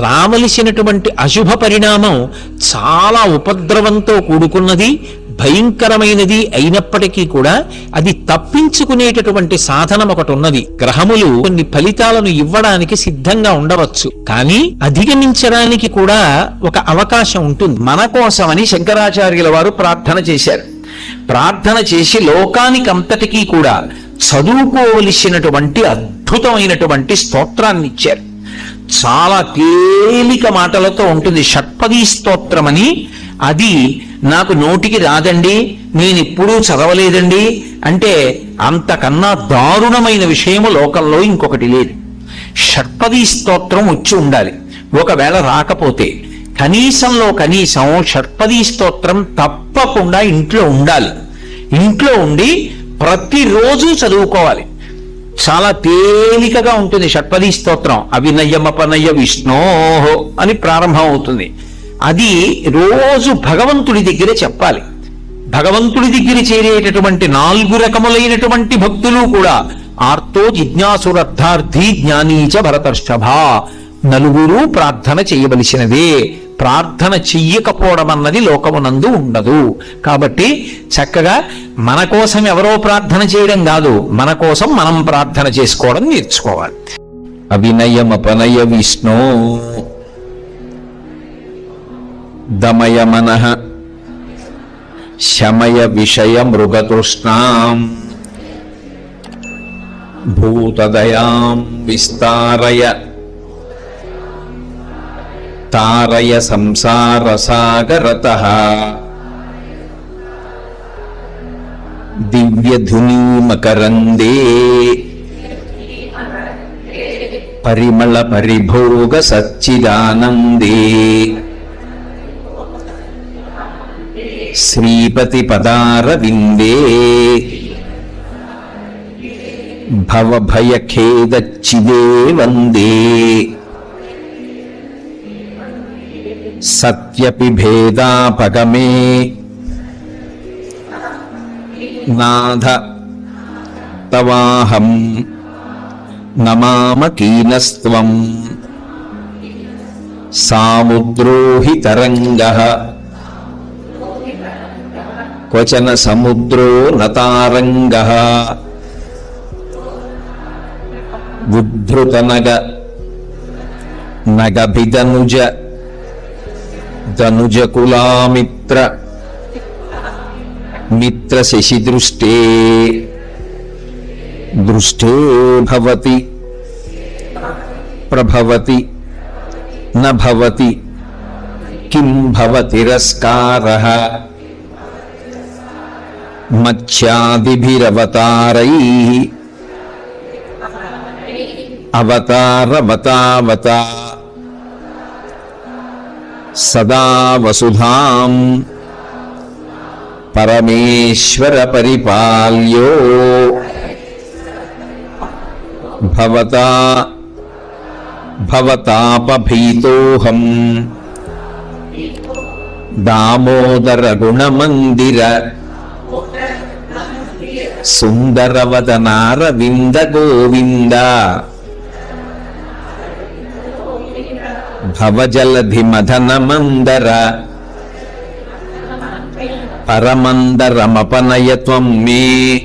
రావలసినటువంటి అశుభ పరిణామం చాలా ఉపద్రవంతో కూడుకున్నది భయంకరమైనది అయినప్పటికీ కూడా అది తప్పించుకునేటటువంటి సాధనం ఒకటి ఉన్నది. గ్రహములు కొన్ని ఫలితాలను ఇవ్వడానికి సిద్ధంగా ఉండవచ్చు. కానీ అధిగమించడానికి కూడా ఒక అవకాశం ఉంటుంది. మన కోసమని శంకరాచార్యుల వారు ప్రార్థన చేశారు. ప్రార్థన చేసి లోకానికంతటికీ కూడా చదువుకోవలసినటువంటి అద్భుతమైనటువంటి స్తోత్రాన్ని ఇచ్చారు. చాలా తేలిక మాటలతో ఉంటుంది. షట్పదీ స్తోత్రమని. అది నాకు నోటికి రాదండి నేను ఎప్పుడూ చదవలేదండి అంటే అంతకన్నా దారుణమైన విషయము లోకంలో ఇంకొకటి లేదు. షట్పదీ స్తోత్రం వచ్చి ఉండాలి. ఒకవేళ రాకపోతే కనీసంలో కనీసం షట్పదీ స్తోత్రం తప్పకుండా ఇంట్లో ఉండాలి. ఇంట్లో ఉండి ప్రతిరోజు చదువుకోవాలి. చాలా తేలికగా ఉంటుంది షట్పదీ స్తోత్రం. అవినయమపనయ విష్ణోహో అని ప్రారంభం అవుతుంది అది రోజు భగవంతుడి దగ్గర చెప్పాలి. భగవంతుడి దగ్గర చేరేటటువంటి నాలుగు రకములైనటువంటి భక్తులు కూడా ఆర్తో జిజ్ఞాసురర్థార్థి జ్ఞానీచ భరతర్షభ నలుగురు ప్రార్థన చేయవలసినదే. ప్రార్థన చెయ్యకపోవడం అన్నది లోకమునందు ఉండదు. కాబట్టి చక్కగా మన కోసం ఎవరో ప్రార్థన చేయడం కాదు మన కోసం మనం ప్రార్థన చేసుకోవడం నేర్చుకోవాలి. అవినయమపనయ విష్ణు. దమయ మనః. శమయ విషయ మృగతృష్ణాం. భూతదయాం విస్తారయ. తారయ సంసారసాగరత దివ్యధునీమకరందే పరిమళ పరిభోగ సచ్చిదానందే శ్రీపతి పదారవిందే భవభయఖేదచ్చిదే వందే సత్యపి భేదాపగమే నాథ తవాహం నమామ సాముద్రోహితరంగ. క్వచన సముద్రో నతారంగ. ఉద్ధృతనగ నగభిదనుజ ధనుజకులామిత్ర మిత్ర శశిదృష్టే దృష్టే భవతి ప్రభవతి నవతి కిం భవతిరస్కార మత్స్యాదిభిరవతారై అవతారవతావతా సదా వసుధాం పరమేశ్వర పరిపాల్యో భవతా భవతాపభీతోహం దామోదర గుణమందిర సుందరవదనారవింద గోవింద భవజలధి మదన మందర పరమందరమపనయత్వం మీ.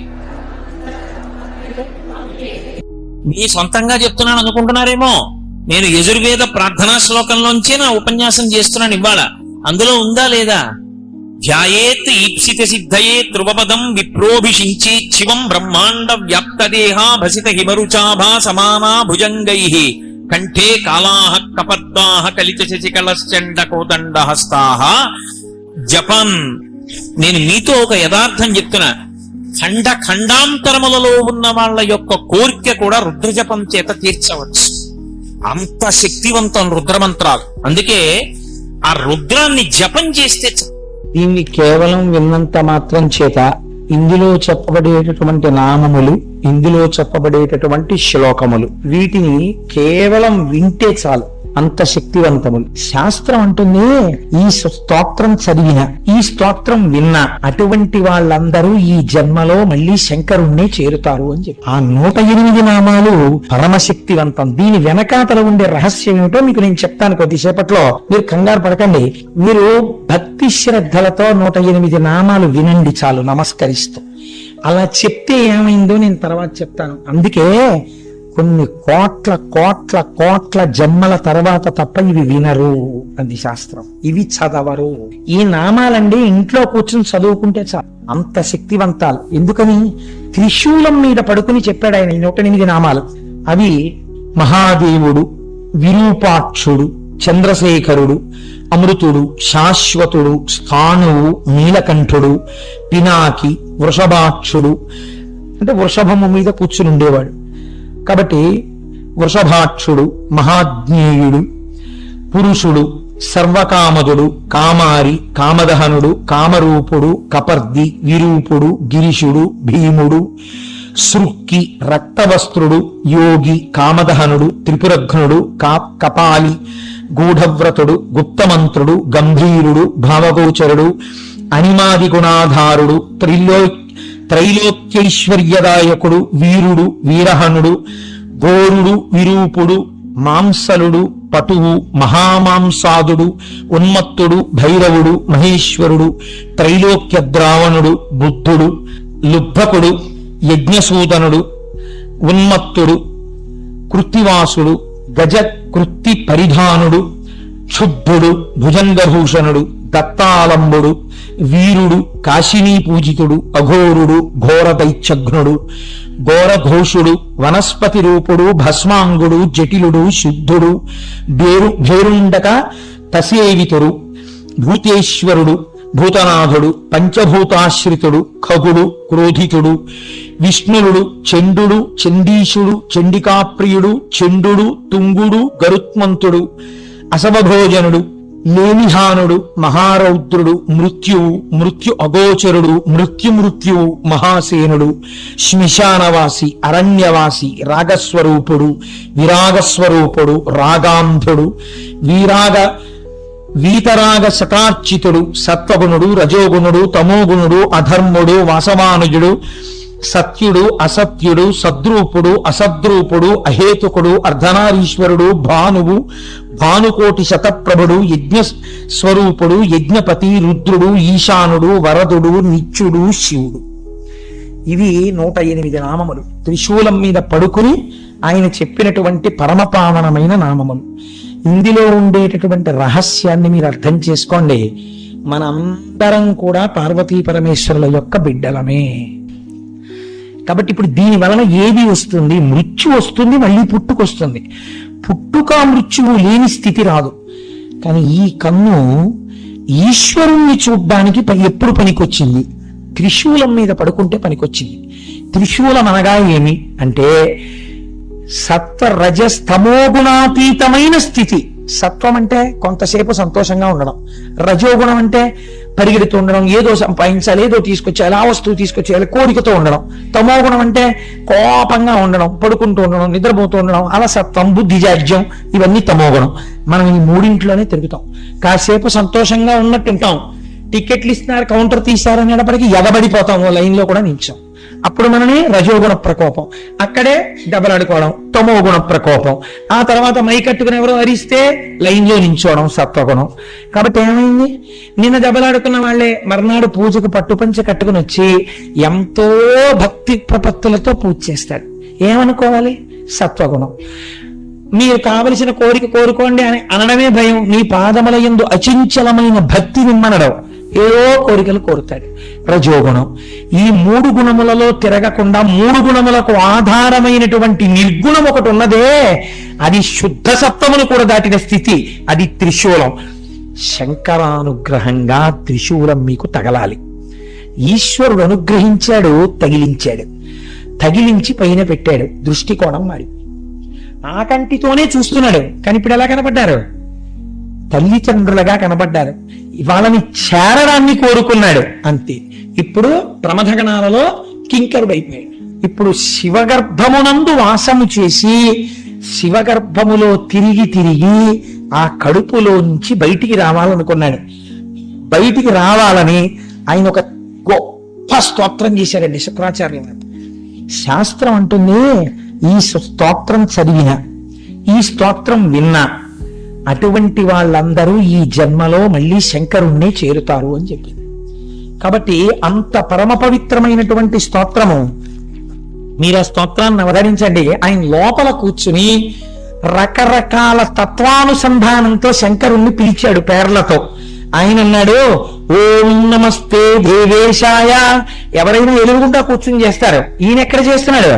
మీ సొంతంగా చెప్తున్నాను అనుకుంటున్నారేమో? నేను యజుర్వేద ప్రార్థనా శ్లోకంలోంచే నా ఉపన్యాసం చేస్తున్నాను ఇవాళ. అందులో ఉందా లేదా? ధ్యాయేత్ ఈప్సిత సిద్ధయే ధ్రువపదం విప్రోభిషించి శివం బ్రహ్మాండ వ్యాప్తదేహా భసిత హిమరుచాభా సమానా భుజంగై కంఠే కాళాహ కపర్దాహ కలిత శశికలశ్చండ కోదండ హస్తాహ జపన్ నేను మీతో ఒక యథార్థం చెప్తున్నా. ఖండ ఖండాంతరములలో ఉన్న వాళ్ళ యొక్క కోరిక కూడా రుద్రజపం చేత తీర్చవచ్చు. అంత శక్తివంతం రుద్రమంత్రాలు. అందుకే ఆ రుద్రాన్ని జపం చేస్తే దీన్ని కేవలం విన్నంత మాత్రం చేత ఇందులో చెప్పబడేటటువంటి నామములు ఇందులో చెప్పబడేటటువంటి శ్లోకములు. వీటిని కేవలం వింటే చాలు. అంత శక్తివంతములు. శాస్త్రం అంటుంది ఈ స్తోత్రం చదివిన ఈ స్తోత్రం విన్న అటువంటి వాళ్ళందరూ ఈ జన్మలో మళ్ళీ శంకరుణ్ణి చేరుతారు అని చెప్పి. ఆ నూట ఎనిమిది నామాలు పరమశక్తివంతం. దీని వెనకాతల ఉండే రహస్యం ఏమిటో మీకు నేను చెప్తాను కొద్దిసేపట్లో. మీరు కంగారు పడకండి. మీరు భక్తి శ్రద్ధలతో నూట ఎనిమిది నామాలు వినండి చాలు నమస్కరిస్తూ. అలా చెప్తే ఏమైందో నేను తర్వాత చెప్తాను. అందుకే కొన్ని కోట్ల కోట్ల కోట్ల జన్మల తర్వాత తప్ప ఇవి వినరు అది శాస్త్రం. ఇవి చదవరు. ఈ నామాలండి ఇంట్లో కూర్చుని చదువుకుంటే చాలు. అంత శక్తివంతాలు. ఎందుకని? త్రిశూలం మీద పడుకుని చెప్పాడు ఆయన నూట ఎనిమిది నామాలు. అవి మహాదేవుడు విరూపాక్షుడు చంద్రశేఖరుడు అమృతుడు శాశ్వతుడు స్థానువు నీలకంఠుడు పినాకి వృషభాక్షుడు. అంటే వృషభము మీద కూర్చుని ఉండేవాడు. కాబట్టి వృషభాక్షుడు మహాజ్ఞేయుడు పురుషుడు సర్వకామదుడు కామారి కామదహనుడు కామరూపుడు కపర్ది విరూపుడు గిరిశుడు భీముడు సృక్కి రక్తవస్త్రుడు యోగి కామదహనుడు త్రిపురఘ్నుడు కా కపాలి గూఢవ్రతుడు గుప్తమంత్రుడు గంభీరుడు భావగోచరుడు అనిమాది గుణాధారుడు త్రిలో త్రైలోక్యైశ్వర్యదాయకుడు వీరుడు వీరహనుడు గోరుడు విరూపుడు మాంసలుడు పటువు మహామాంసాదుడు ఉన్మత్తుడు భైరవుడు మహేశ్వరుడు త్రైలోక్య ద్రావణుడు బుద్ధుడు లుబ్ధకుడు యజ్ఞసూదనుడు ఉన్మత్తుడు కృత్తివాసుడు గజ కృత్తి పరిధానుడు క్షుద్ధుడు భుజంగభూషణుడు. దత్తాలంబుడు వీరుడు కాశినీ పూజితుడు అఘోరుడు ఘోర దైత్యఘ్నుడు ఘోరఘోషుడు వనస్పతి రూపుడు భస్మాంగుడు జటిలుడు శుద్ధుడు బేరు భేరుండక తసేవితుడు భూతేశ్వరుడు భూతనాథుడు పంచభూతాశ్రితుడు ఖగుడు క్రోధితుడు విష్ణుడు చండుడు చండీశుడు చండికాప్రియుడు చండుడు తుంగుడు గరుత్మంతుడు అసవభోజనుడు నేమిహానుడు మహారౌద్రుడు మృత్యువు మృత్యు అగోచరుడు మృత్యుమృత్యువు మహాసేనుడు శ్మశానవాసి అరణ్యవాసి రాగస్వరూపుడు విరాగస్వరూపుడు రాగాంధుడు వీరాగ వీతరాగ శతార్చితుడు సత్వగుణుడు రజోగుణుడు తమోగుణుడు అధర్ముడు వాసవానుజుడు సత్యుడు అసత్యుడు సద్రూపుడు అసద్రూపుడు అహేతుకుడు అర్ధనారీశ్వరుడు భానువు భానుకోటి శతప్రభుడు యజ్ఞ స్వరూపుడు యజ్ఞపతి రుద్రుడు ఈశానుడు వరదుడు నిత్యుడు శివుడు. ఇవి నూట ఎనిమిది నామములు. త్రిశూలం మీద పడుకుని ఆయన చెప్పినటువంటి పరమపావనమైన నామములు. ఇందులో ఉండేటటువంటి రహస్యాన్ని మీరు అర్థం చేసుకోండి. మనందరం కూడా పార్వతీ పరమేశ్వరుల యొక్క బిడ్డలమే. కాబట్టి ఇప్పుడు దీని వలన ఏది వస్తుంది? మృత్యు వస్తుంది మళ్ళీ పుట్టుకొస్తుంది. పుట్టుక మృత్యువు లేని స్థితి రాదు. కానీ ఈ కన్ను ఈశ్వరుణ్ణి చూడ్డానికి ప- ఎప్పుడు పనికొచ్చింది? త్రిశూలం మీద పడుకుంటే పనికొచ్చింది. త్రిశూలం అనగా ఏమి? అంటే సత్వరజస్తమోగుణాతీతమైన స్థితి. సత్వం అంటే కొంతసేపు సంతోషంగా ఉండడం. రజోగుణం అంటే పరిగెడుతూ ఉండడం ఏదో సంపాదించాలి ఏదో తీసుకొచ్చేయాలి ఆ వస్తువు తీసుకొచ్చేయాలి కోరికతో ఉండడం. తమోగుణం అంటే కోపంగా ఉండడం పడుకుంటూ ఉండడం నిద్రపోతూ ఉండడం అలసత్వం బుద్ధిజాడ్యం ఇవన్నీ తమోగుణం మనం ఈ మూడింట్లోనే తిరుగుతాం. కాసేపు సంతోషంగా ఉన్నట్టుంటాం టికెట్లు ఇస్తున్నారు కౌంటర్ తీస్తారనేటప్పటికీ అనేటప్పటికీ ఎగబడిపోతాం ఓ లైన్లో కూడా నిలిచాం. అప్పుడు మనని రజోగుణ ప్రకోపం. అక్కడే దెబ్బలాడుకోవడం తమో గుణ ప్రకోపం. ఆ తర్వాత మై కట్టుకుని ఎవరో అరిస్తే లైన్లో నించోవడం సత్వగుణం. కాబట్టి ఏమైంది? నిన్న దెబ్బలాడుకున్న వాళ్ళే మర్నాడు పూజకు పట్టుపంచ కట్టుకుని వచ్చి ఎంతో భక్తి ప్రపత్తులతో పూజ చేస్తాడు ఏమనుకోవాలి? సత్వగుణం. మీరు కావలసిన కోరిక కోరుకోండి అని అనడమే భయం. నీ పాదముల యందు అచంచలమైన భక్తి నిమ్మనడం. ఏవో కోరికలు కోరుతాడు. రజోగుణం ఈ మూడు గుణములలో తిరగకుండా మూడు గుణములకు ఆధారమైనటువంటి నిర్గుణం ఒకటి ఉన్నదే అది శుద్ధ సత్వమును కూడా దాటిన స్థితి అది త్రిశూలం. శంకరానుగ్రహంగా త్రిశూలం మీకు తగలాలి. ఈశ్వరుడు అనుగ్రహించాడు తగిలించాడు. తగిలించి పైన పెట్టాడు. దృష్టికోణం మారి ఆ కంటితోనే చూస్తున్నాడు. కానీ ఇప్పుడు ఎలా కనపడ్డారు? తల్లిచంద్రులుగా కనపడ్డారు వాళ్ళని చేరడాన్ని కోరుకున్నాడు అంతే. ఇప్పుడు ప్రమథగణాలలో కింకరుడైపోయాడు. అయిపోయాడు ఇప్పుడు శివగర్భమునందు వాసము చేసి శివగర్భములో తిరిగి తిరిగి ఆ కడుపులోంచి బయటికి రావాలనుకున్నాడు. బయటికి రావాలని ఆయన ఒక గొప్ప స్తోత్రం చేశారండి శుక్రాచార్య శాస్త్రం అంటుంది ఈ స్తోత్రం చదివిన ఈ స్తోత్రం విన్నా అటువంటి వాళ్ళందరూ ఈ జన్మలో మళ్ళీ శంకరుణ్ణి చేరుతారు అని చెప్పింది. కాబట్టి అంత పరమ పవిత్రమైనటువంటి స్తోత్రము. మీరు ఆ స్తోత్రాన్ని అవతరించండి. ఆయన లోపల కూర్చుని రకరకాల తత్వానుసంధానంతో శంకరుణ్ణి పిలిచాడు పేర్లతో. ఆయన అన్నాడు ఓం నమస్తే దేవేశాయ. ఎవరైనా ఎదురుగుంటా కూర్చుని చేస్తారు. ఈయన ఎక్కడ చేస్తున్నాడు?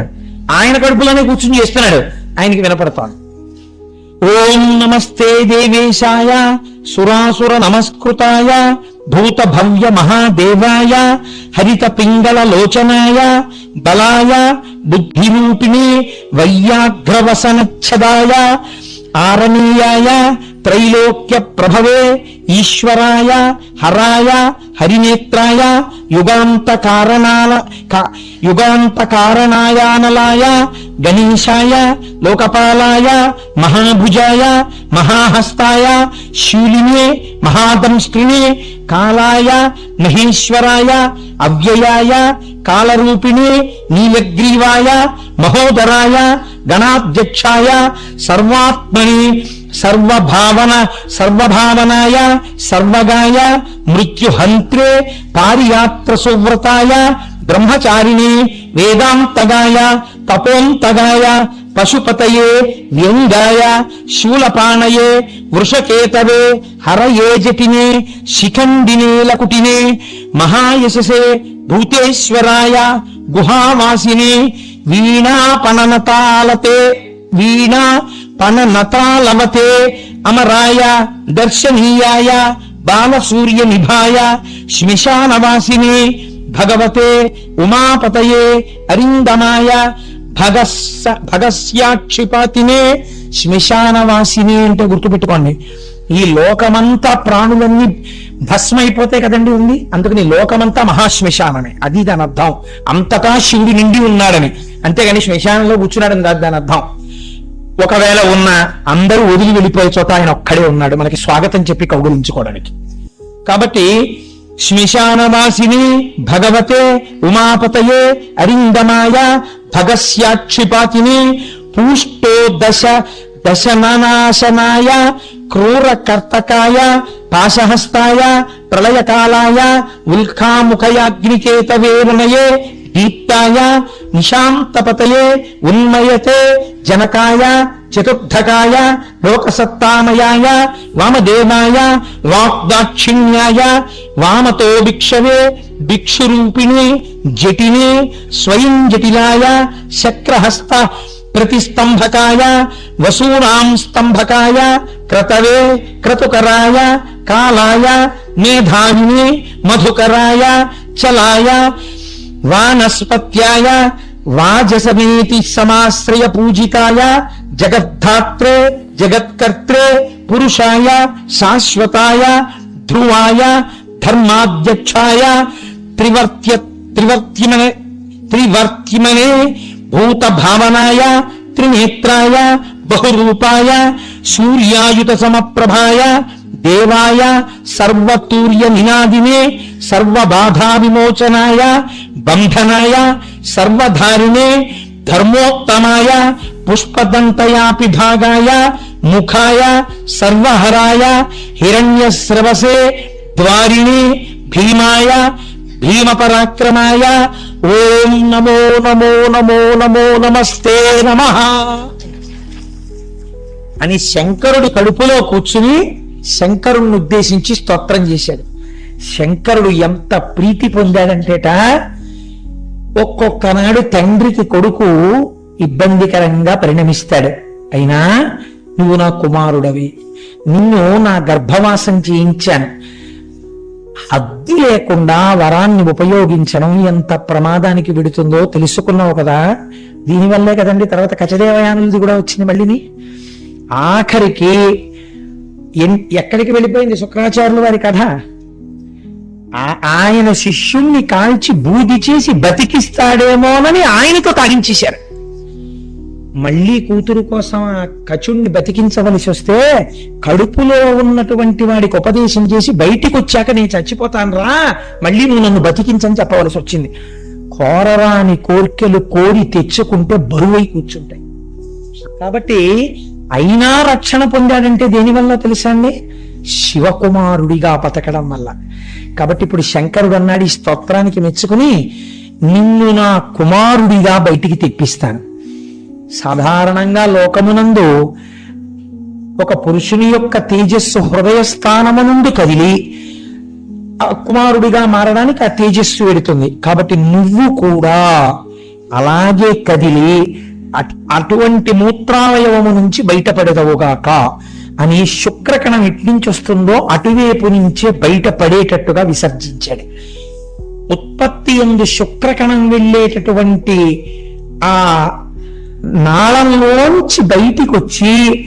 ఆయన కడుపులోనే కూర్చుని చేస్తున్నాడు. ఆయనకి వినపడతాను. ఓం నమస్తే దేవేశాయ సురాసుర నమస్కృతాయ భూత భవ్య మహాదేవాయ హరిత పింగళ లోచనాయ బలాయ బుద్ధిరూపిణి వైయాఘ్రవసనచ్ఛదాయ ఆరణీయాయ త్రైలోక్య ప్రభవే ఈశ్వరాయ హరాయ హరినేత్రాయ యుగాంత కారణాల యుగాంత కారణాయానలాయ గణేశాయ లోకపాలాయ మహాభుజాయ మహాహస్తాయ శూలినే మహాదంష్ట్రిణే కాలాయ మహేశ్వరాయ అవ్యయాయ కాలరూపిణే నీలగ్రీవాయ మహోదరాయ గణాధ్యక్షాయ సర్వాత్మని సర్వభావన సర్వభావనాయ సర్వగాయ మృత్యుహంత్రే పారియాత్ర సువ్రతాయ బ్రహ్మచారిణి వేదాంతగాయ తపోంతగాయ పశుపతయే వ్యంగాయ శూలపాణయే వృషకేతవే హరయే జటినే శిఖండినే లకుటినే మహాయశసే భూతేశ్వరాయ గుహావాసిని వీణాపననతాలతే వీణా పననతాలవతే అమరాయ దర్శనీయాయ బాలసూర్య నిభాయ శ్మశానవాసిని భగవతే ఉమాపతయే అరిందమాయ భగస్స భగస్యాక్షిపాతినే శ్మశానవాసిని అంటే గుర్తుపెట్టుకోండి. ఈ లోకమంతా ప్రాణులన్నీ భస్మైపోతే కదండి ఉంది? అందుకని లోకమంతా మహాశ్మశానమే. అది దాని అర్థం అంతటా శివుడు నిండి ఉన్నాడని. అంతేగాని శ్మశానంలో కూర్చున్నాడని కాదు దాని అర్థం ఒకవేళ ఉన్న అందరూ వదిలి వెళ్ళిపోయే చోట ఆయన ఒక్కడే ఉన్నాడు. మనకి స్వాగతం చెప్పి కౌగులించుకోవడానికి. కాబట్టి శ్మశానవాసిని భగవతే ఉమాపతయే అరిందమాయ భగస్యాక్షిపాతిని పూష్టో దశ దశనాశనాయ క్రూర కర్తకాయ పాశహస్తాయ ప్రళయకాలాయ ఉల్కాముఖయాగ్నికేతవేరునయే దీప్తాయ నిశాంతపతయే ఉన్మయతే జనకాయ చతుర్థకాయ లోకసత్తామయాయ వామదేవాయ వాగ్దాక్షిణ్యాయ వామతో భిక్షవే భిక్షురూపిణి జటిని స్వయం జటిలాయ శక్రహస్త ప్రతిస్తంభకాయ వసూనాం స్తంభకాయ క్రతవే క్రతుకరాయ కాలాయ మేధావిని మధుకరాయ చలాయ वानस्पत्याय, वाजसमेति समाश्रय पूजिताय, जगद्धात्रे, जगत्कर्त्रे, पुरुषाय, शाश्वताय, ध्रुवाय, धर्माध्यक्षाय, त्रिवर्त्य त्रिवर्तिमने त्रिवर्तिमने भूतभावनाय, त्रिनेत्राय, बहुरूपाय, सूर्यायुतसमप्रभाय దేవాయ సర్వతూర్య నినాదినే సర్వబాధా విమోచనాయ బంధనాయ సర్వధారిణే ధర్మోత్తమాయ పుష్పదంతయాపిభాగాయ ముఖాయ సర్వహరాయ హిరణ్యస్రవసే ద్వారిణి భీమాయ భీమపరాక్రమాయ ఓం నమో నమో నమో నమో నమస్తే నమ అని శంకరుడి కడుపులో కూర్చుని శంకరుణ్ణి ఉద్దేశించి స్తోత్రం చేశాడు. శంకరుడు ఎంత ప్రీతి పొందాడంటేట ఒక్కొక్కనాడు తండ్రికి కొడుకు ఇబ్బందికరంగా పరిణమిస్తాడు. అయినా నువ్వు నా కుమారుడవి. నిన్ను నా గర్భవాసం చేయించాను. హద్దు లేకుండా వరాన్ని ఉపయోగించడం ఎంత ప్రమాదానికి విడుతుందో తెలుసుకున్నావు కదా. దీనివల్లే కదండి తర్వాత కచదేవయానులది కూడా వచ్చింది మళ్ళీని. ఆఖరికి ఎక్కడికి వెళ్ళిపోయింది శుక్రాచార్యుల వారి కథ? ఆ- ఆయన శిష్యుణ్ణి కాల్చి బూది చేసి బతికిస్తాడేమోనని ఆయనతో తాగించేశారు. మళ్ళీ కూతురు కోసం ఆ కచుణ్ణి బతికించవలసి వస్తే కడుపులో ఉన్నటువంటి వాడికి ఉపదేశం చేసి బయటికి వచ్చాక నేను చచ్చిపోతాను రా మళ్ళీ నువ్వు నన్ను బతికించని చెప్పవలసి వచ్చింది. కోరరాని కోర్కెలు కోరి తెచ్చుకుంటే బరువై కూర్చుంటాయి. కాబట్టి అయినా రక్షణ పొందాడంటే దేనివల్ల తెలుసా అండి? శివకుమారుడిగా బతకడం వల్ల. కాబట్టి ఇప్పుడు శంకరుడు అన్నాడు ఈ స్తోత్రానికి మెచ్చుకుని నిన్ను నా కుమారుడిగా బయటికి తెప్పిస్తాను. సాధారణంగా లోకమునందు ఒక పురుషుని యొక్క తేజస్సు హృదయ స్థానము నుండి కదిలి కుమారుడిగా మారడానికి ఆ తేజస్సు వెడుతుంది కాబట్టి నువ్వు కూడా అలాగే కదిలి అటువంటి మూత్రావయవము నుంచి బయటపడదవుగాక అని శుక్రకణం ఎట్నుంచి వస్తుందో అటువైపు నుంచే బయటపడేటట్టుగా విసర్జించాడు. ఉత్పత్తి ఎందు శుక్రకణం వెళ్ళేటటువంటి ఆ నాళంలోంచి బయటికి వచ్చి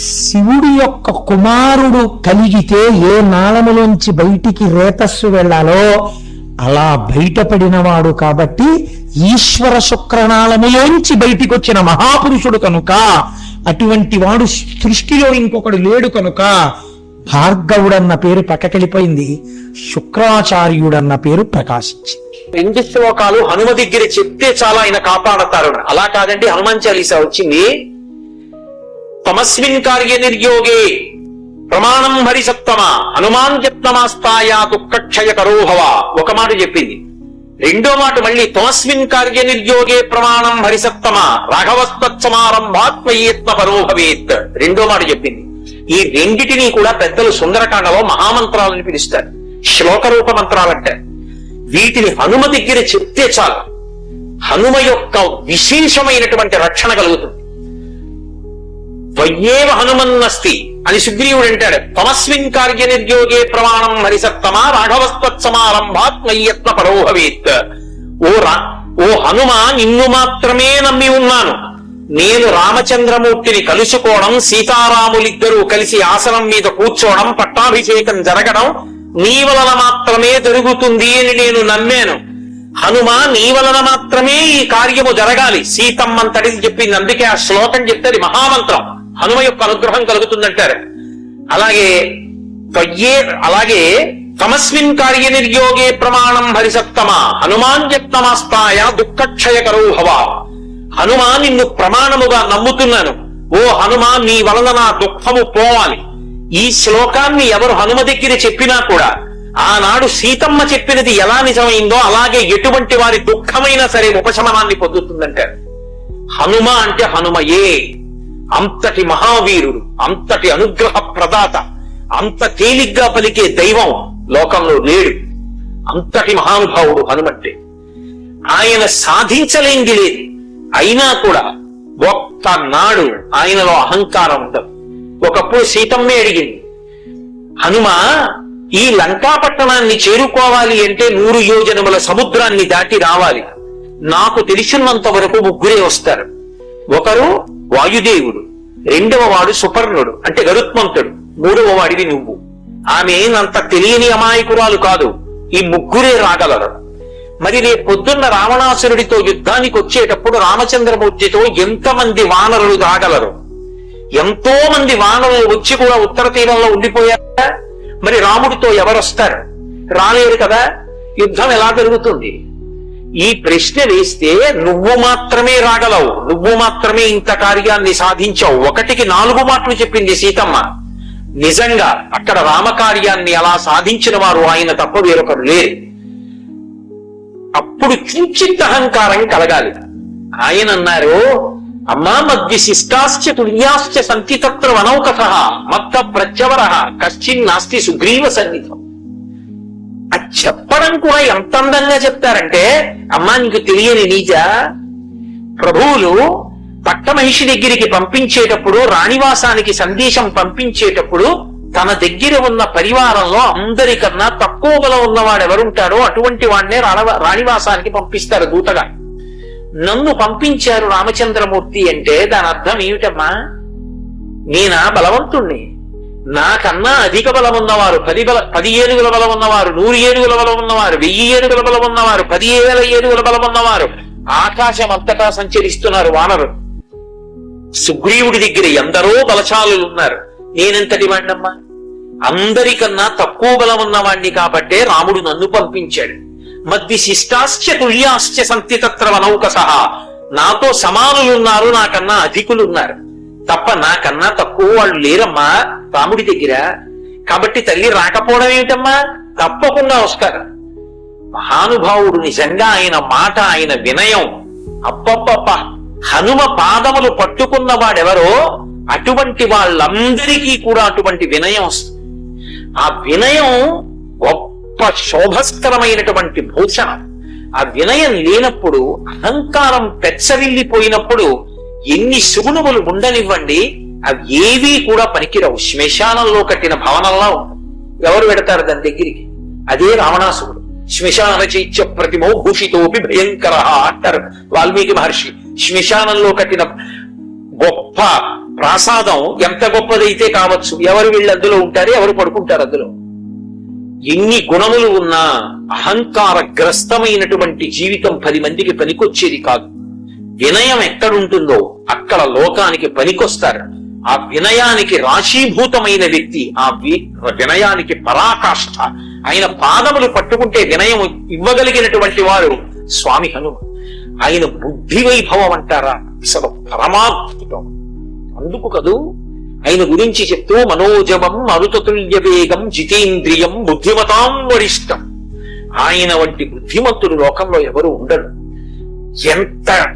శివుడి యొక్క కుమారుడు కలిగితే ఏ నాళములోంచి బయటికి రేతస్సు వెళ్ళాలో అలా బయటపడినవాడు కాబట్టి ఈశ్వర శుక్రనాళములోంచి బయటికి వచ్చిన మహాపురుషుడు కనుక అటువంటి వాడు సృష్టిలో ఇంకొకడు లేడు కనుక భార్గవుడన్న పేరు పక్కకెళ్ళిపోయింది శుక్రాచార్యుడన్న పేరు ప్రకాశించింది. రెండు శ్లోకాలు హనుమ దగ్గర చెప్తే చాలా ఆయన కాపాడతారు. అలా కాదండి హనుమాన్ చాలీసా వచ్చింది. తమస్మిన్ కార్య నిర్యోగే ప్రమాణం హరిసత్తమ హనుమాన్ యత్నమాస్తాయా దుఃఖక్షయ కరోభవ ఒక మాట చెప్పింది. రెండో మాట మళ్ళీ తమస్మిన్ కార్య నిర్యోగే ప్రమాణం హరిసత్తమ రాఘవస్తత్సమారంభాత్మయత్న పరోభవేత్ రెండో మాట చెప్పింది. ఈ రెండిటిని కూడా పెద్దలు సుందరకాండలో మహామంత్రాలని పిలుస్తారు. శ్లోకరూప మంత్రాలంటారు వీటిని హనుమ దగ్గర చెప్తే చాలు. హనుమ యొక్క విశేషమైనటువంటి రక్షణ కలుగుతుంది. వయ్యేవ హనుమన్నస్తి అని సుగ్రీవుడు అంటాడు. తమస్మిన్ కార్య నిర్యోగే ప్రమాణం హరిసత్తమా రాఘవస్తత్సమారంభాత్ మయ్యత్న పరోభవేత్ ఓ రా ఓ హనుమ నిన్ను మాత్రమే నమ్మి ఉన్నాను. నేను రామచంద్రమూర్తిని కలుసుకోవడం సీతారాములిద్దరూ కలిసి ఆసనం మీద కూర్చోవడం పట్టాభిషేకం జరగడం నీ వలన మాత్రమే జరుగుతుంది అని నేను నమ్మాను. హనుమ నీ వలన మాత్రమే ఈ కార్యము జరగాలి. సీతమ్మంతటిది చెప్పింది అందుకే ఆ శ్లోకం చెప్తే మహామంత్రం. హనుమ యొక్క అనుగ్రహం కలుగుతుందంటారు. అలాగే త్వయ్యే అలాగే తమస్మిన్ కార్య నిర్యోగే ప్రమాణం హరిసత్తమ హనుమాన్ వ్యక్తమాస్తాయ దుఃఖక్షయ కరోభవ హనుమా నిన్ను ప్రమాణముగా నమ్ముతున్నాను. ఓ హనుమా నీ వలన నా దుఃఖము పోవాలి. ఈ శ్లోకాన్ని ఎవరు హనుమ దగ్గర చెప్పినా కూడా ఆనాడు సీతమ్మ చెప్పినది ఎలా నిజమైందో అలాగే ఎటువంటి వారి దుఃఖమైనా సరే ఉపశమనాన్ని పొందుతుందంటారు. హనుమ అంటే హనుమయే. అంతటి మహావీరుడు అంతటి అనుగ్రహ ప్రదాత అంత తేలిగ్గా పలికే దైవం లోకంలో లేడు. అంతటి మహానుభావుడు హనుమంటే ఆయన సాధించలేంది లేదు. అయినా కూడా ఒక్క నాడు ఆయనలో అహంకారం ఉండదు. ఒకప్పుడు సీతమ్మే అడిగింది హనుమ ఈ లంకాపట్టణాన్ని చేరుకోవాలి అంటే నూరు యోజనముల సముద్రాన్ని దాటి రావాలి. నాకు తెలిసినంత వరకు ముగ్గురే వస్తారు. ఒకరు వాయుదేవుడు. రెండవ వాడు సుపర్ణుడు అంటే గరుత్మంతుడు. మూడవ వాడివి నువ్వు. ఆమె అంత తెలియని అమాయకురాలు కాదు. ఈ ముగ్గురే రాగలరు. మరి రేపు పొద్దున్న రావణాసురుడితో యుద్ధానికి వచ్చేటప్పుడు రామచంద్రమూర్తితో ఎంతమంది వానరులు రాగలరు ఎంతో మంది వానరులు వచ్చి కూడా ఉత్తర తీరంలో ఉండిపోయారా? మరి రాముడితో ఎవరొస్తారు? రాలేరు కదా? యుద్ధం ఎలా జరుగుతుంది? ఈ ప్రశ్న వేస్తే నువ్వు మాత్రమే రాగలవు నువ్వు మాత్రమే ఇంత కార్యాన్ని సాధించావు. ఒకటికి నాలుగు మాటలు చెప్పింది సీతమ్మ. నిజంగా అక్కడ రామకార్యాన్ని అలా సాధించిన వారు ఆయన తప్ప వేరొకరు లేరు. అప్పుడు కించిత్ అహంకారం కలగాలి. ఆయన అన్నారు అమ్మా మద్విశిష్టాశ్చ తుల్యాశ్చ సంతి తత్ర వనౌకథ మత్త ప్రత్యవర కశ్చిన్ నాస్తి సుగ్రీవ సన్నిధం. అచ్చ! చెప్పడం కూడా ఎంత అందంగా చెప్తారంటే అమ్మా నీకు తెలియని నీజ ప్రభువులు పట్టమహిషి దగ్గరికి పంపించేటప్పుడు రాణివాసానికి సందేశం పంపించేటప్పుడు తన దగ్గర ఉన్న పరివారంలో అందరికన్నా తక్కువ గల ఉన్నవాడు ఎవరుంటాడో అటువంటి వాడినే రాణివాసానికి పంపిస్తారు దూతగా. నన్ను పంపించారు రామచంద్రమూర్తి అంటే దాని అర్థం ఏమిటమ్మా? నేనా బలవంతుణ్ణి? నాకన్నా అధిక బలం ఉన్నవారు పది బల పది ఏనుగుల బలం ఉన్నవారు నూరు ఏనుగుల బలం ఉన్నవారు వెయ్యి ఏనుగుల బలం ఉన్నవారు పది వేల ఏనుగుల బలం ఉన్నవారు. ఆకాశం అంతటా సంచరిస్తున్నారు వానరు. సుగ్రీవుడి దగ్గర ఎందరో బలశాలులు ఉన్నారు. నేనెంతటి వాణ్ణమ్మా అందరికన్నా తక్కువ బలం ఉన్నవాణ్ణి కాబట్టే రాముడు నన్ను పంపించాడు. మద్ది శిష్టాశ్చ తుల్యాశ్చ సంతి తత్ర వనౌక సహా నాతో సమానులున్నారు నాకన్నా అధికులున్నారు. తప్ప నాకన్నా తక్కువ వాళ్ళు లేరమ్మా రాముడి దగ్గర. కాబట్టి తల్లి రాకపోవడం ఏమిటమ్మా? తప్పకుండా వస్తారు మహానుభావుడు నిజంగా ఆయన మాట ఆయన వినయం. అప్పప్ప హనుమ పాదములు పట్టుకున్న వాడెవరో అటువంటి వాళ్ళందరికీ కూడా అటువంటి వినయం వస్తుంది. ఆ వినయం గొప్ప శోభస్కరమైనటువంటి భూషణం. ఆ వినయం లేనప్పుడు అహంకారం పెచ్చరిల్లిపోయినప్పుడు ఎన్ని సుగుణములు ఉండనివ్వండి అవి ఏవీ కూడా పనికిరావు. శ్మశానంలో కట్టిన భవనంలా ఉంటుంది ఎవరు పెడతారు దాని దగ్గరికి? అదే రావణాసురుడు. శ్మశాన చైత్య ప్రతిమో భూషితోపి భయంకర అంటారు వాల్మీకి మహర్షి. శ్మశానంలో కట్టిన గొప్ప ప్రాసాదం ఎంత గొప్పదైతే కావచ్చు ఎవరు వీళ్ళు అందులో ఉంటారు ఎవరు పడుకుంటారు అందులో? ఎన్ని గుణములు ఉన్నా అహంకార గ్రస్తమైనటువంటి జీవితం పది మందికి పనికొచ్చేది కాదు. వినయం ఎక్కడుంటుందో అక్కడ లోకానికి పనికొస్తారు. ఆ వినయానికి రాశీభూతమైన వ్యక్తి ఆ వినయానికి పరాకాష్ఠ ఆయన పాదములు పట్టుకుంటే వినయం ఇవ్వగలిగినటువంటి వారు స్వామి హనుమ ఆయన బుద్ధి వైభవం అంటారా? అసలు పరమాద్భుతం. అందుకు కదూ? ఆయన గురించి చెప్తూ మనోజమం మరుతతుల్య వేగం జితేంద్రియం బుద్ధిమతాం వరిష్టం ఆయన వంటి బుద్ధిమంతుడు లోకంలో ఎవరు ఉండరు. ఎంత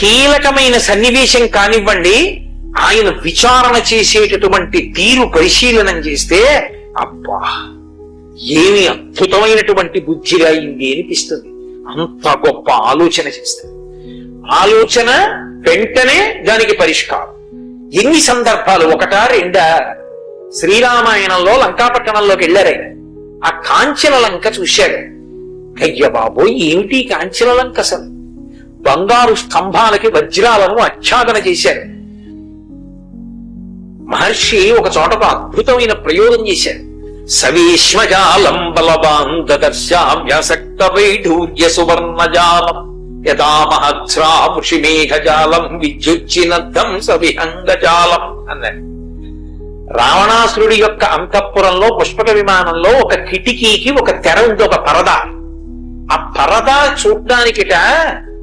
కీలకమైన సన్నివేశం కానివ్వండి ఆయన విచారణ చేసేటటువంటి తీరు పరిశీలనం చేస్తే అబ్బా ఏమి అద్భుతమైనటువంటి బుద్ధిగా అయింది అనిపిస్తుంది. అంత గొప్ప ఆలోచన చేస్తాడు ఆలోచన వెంటనే దానికి పరిష్కారం. ఎన్ని సందర్భాలు ఒకట రెండా? శ్రీరామాయణంలో లంకాపట్టణంలోకి వెళ్ళారాయన ఆ కాంచన లంక చూశాడు అయ్య బాబోయ్ ఏమిటి కాంచన లంక అసలు? బంగారు స్తంభాలకి వజ్రాలను ఆచ్ఛాదన చేశారు. మహర్షి ఒక చోట ఒక అద్భుతమైన ప్రయోగం చేశారు. సవీష్మజాలం బలవాన్ దదర్శామ్యసక్త వైఢూర్య సువర్ణజాలం యథా విద్యుచ్చినద్దం సవిహంగజాలం అన్నారు. రావణాసురుడి యొక్క అంతఃపురంలో పుష్పక విమానంలో ఒక కిటికీకి ఒక తెర ఉంది ఒక పరద. ఆ పరద చూడ్డానికిట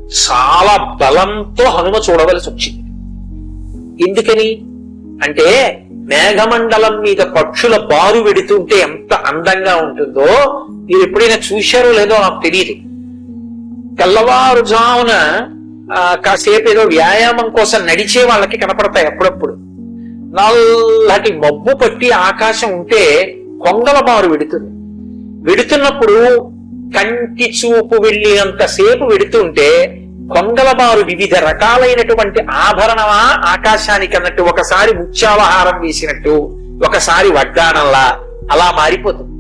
చాలా బలంతో హనుమ చూడవలసి వచ్చింది. ఎందుకని? అంటే మేఘమండలం మీద పక్షుల బారు వెడుతుంటే ఎంత అందంగా ఉంటుందో మీరు ఎప్పుడైనా చూశారో లేదో నాకు తెలియదు తెల్లవారుజామున కాసేపు ఏదో వ్యాయామం కోసం నడిచే వాళ్ళకి కనపడతాయి అప్పుడప్పుడు. నల్లటి మబ్బు పట్టి ఆకాశం ఉంటే కొంగల బారు వెడుతుంది. వెడుతున్నప్పుడు కంటి చూపు వెళ్ళినంతసేపు వెడుతుంటే కొంగలబారు వివిధ రకాలైనటువంటి ఆభరణమా ఆకాశానికి అన్నట్టు ఒకసారి ముత్యావహారం వేసినట్టు ఒకసారి వడ్డానంలా అలా మారిపోతుంది.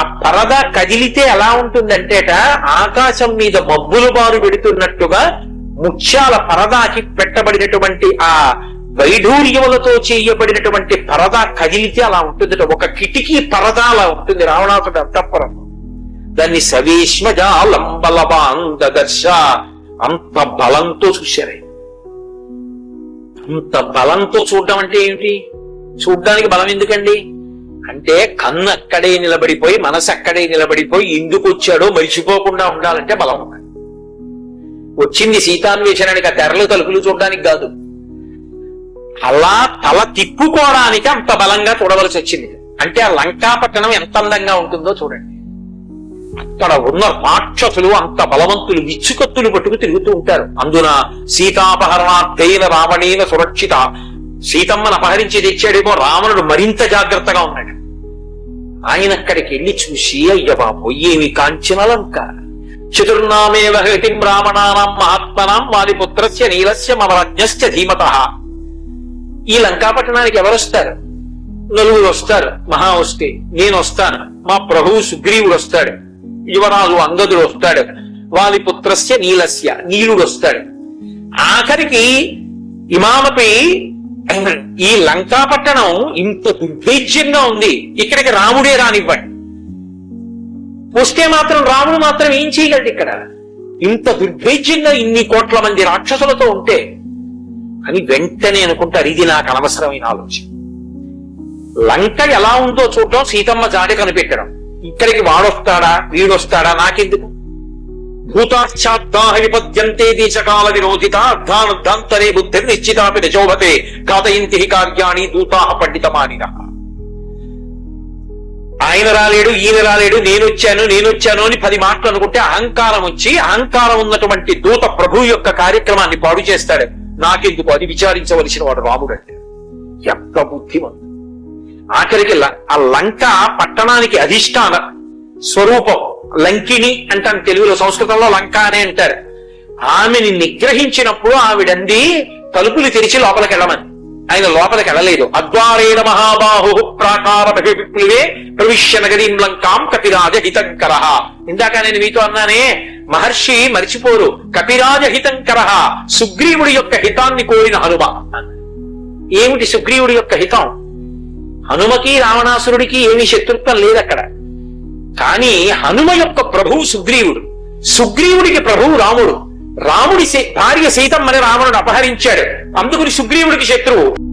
ఆ పరద కదిలితే ఎలా ఉంటుందంటేట ఆకాశం మీద మబ్బులు బారు పెడుతున్నట్టుగా ముత్యాల పరదాకి పెట్టబడినటువంటి ఆ వైఢూర్యములతో చేయబడినటువంటి పరద కదిలితే అలా ఉంటుందట. ఒక కిటికీ పరద అలా ఉంటుంది రావణాసుడు అంతఃపురంలో. దాన్ని సవీష్మజాలం బలబాందర్శ అంత బలంతో చూశారే. అంత బలంతో చూడడం అంటే ఏమిటి? చూడ్డానికి బలం ఎందుకండి? అంటే కన్ను అక్కడే నిలబడిపోయి మనసు అక్కడే నిలబడిపోయి ఎందుకు వచ్చాడో మరిచిపోకుండా ఉండాలంటే బలం ఉండాలి. వచ్చింది సీతాన్వేషణానికి ఆ తెరలు తలుపులు చూడడానికి కాదు. అలా తల తిప్పుకోవడానికి అంత బలంగా చూడవలసి వచ్చింది. అంటే ఆ లంకాపట్టణం ఎంత అందంగా ఉంటుందో చూడండి. అక్కడ ఉన్న రాక్షసులు అంత బలవంతులు విచ్చుకత్తులు పట్టుకు తిరుగుతూ ఉంటారు. అందున సీతాపహరణార్థైన రావణేన సురక్షిత సీతమ్మను అపహరించి తెచ్చాడేమో రావణుడు మరింత జాగ్రత్తగా ఉన్నాడు. ఆయన అక్కడికి వెళ్ళి చూసి అయ్య బాబు ఏమి కాంచిన చతుర్నామే చతుర్నామేవ బ్రాహ్మణానం రావణానాం మహాత్మనాం వాలిపుత్రస్య నీలస్య మమరజ్ఞస్య ధీమత. ఈ లంకాపట్టణానికి ఎవరొస్తారు? నలుగురు వస్తారు. మహా వస్తే. నేను వస్తాను మా ప్రభువు సుగ్రీవుడు వస్తాడు. యువరాజు అంగదుడు వస్తాడు. వాలి పుత్రస్య నీలస్య నీలుడు వస్తాడు. ఆఖరికి ఇమామపై ఈ లంకాపట్టణం ఇంత దుర్భేజ్యంగా ఉంది. ఇక్కడికి రాముడే రానివ్వండి. వస్తే మాత్రం రాముడు మాత్రం ఏం చేయగలడు ఇక్కడ? ఇంత దుర్భేజ్యంగా ఇన్ని కోట్ల మంది రాక్షసులతో ఉంటే అని వెంటనే అనుకుంటారు. ఇది నాకు అనవసరమైన ఆలోచన. లంక ఎలా ఉందో చూడటం సీతమ్మ జాడ కనిపెట్టడం. ఇక్కడికి వాడొస్తాడా? వీడొస్తాడా? నాకెందుకు? భూతాశ్చాద్దాహ విపద్యంతే విరోధిత అర్థానర్థాంతరే బుద్ధి నిశ్చితాపి నిజోభతే కాతయింతి కార్యాణి దూతాహ పండితమానిన. ఆయన రాలేడు ఈయన రాలేడు నేనొచ్చాను నేనొచ్చాను నేను వచ్చాను అని పది మాటలు అనుకుంటే అహంకారం వచ్చి అహంకారం ఉన్నటువంటి దూత ప్రభు యొక్క కార్యక్రమాన్ని పాడు చేస్తాడు. నాకెందుకు? అది విచారించవలసిన వాడు రాముడు అంటే ఎంత బుద్ధిమంతుడు. ఆఖరికి ఆ లంక పట్టణానికి అధిష్టాన స్వరూపం. లంకిని అంటాను తెలుగులో సంస్కృతంలో లంక అనే అంటారు. ఆమెని నిగ్రహించినప్పుడు ఆవిడంది తలుపులు తెరిచి లోపలికి వెళ్ళమని. ఆయన లోపలికి వెళ్ళలేదు. అద్వారేణ మహాబాహు ప్రాకార విప్లవే ప్రవిశ్య నగరీం లంకాం కపిరాజ హితంకర. ఇందాక నేను మీతో అన్నానే మహర్షి మరిచిపోరు. కపిరాజ హితంకర సుగ్రీవుడి యొక్క హితాన్ని కోరిన హనుమ. ఏమిటి సుగ్రీవుడి యొక్క హితం? హనుమకి రావణాసురుడికి ఏమీ శత్రుత్వం లేదు అక్కడ కానీ హనుమ యొక్క ప్రభువు సుగ్రీవుడు. సుగ్రీవుడికి ప్రభువు రాముడు. రాముడి భార్య సీతమ్మని రావణుడు అపహరించాడు. అందుకుని సుగ్రీవుడికి శత్రువు.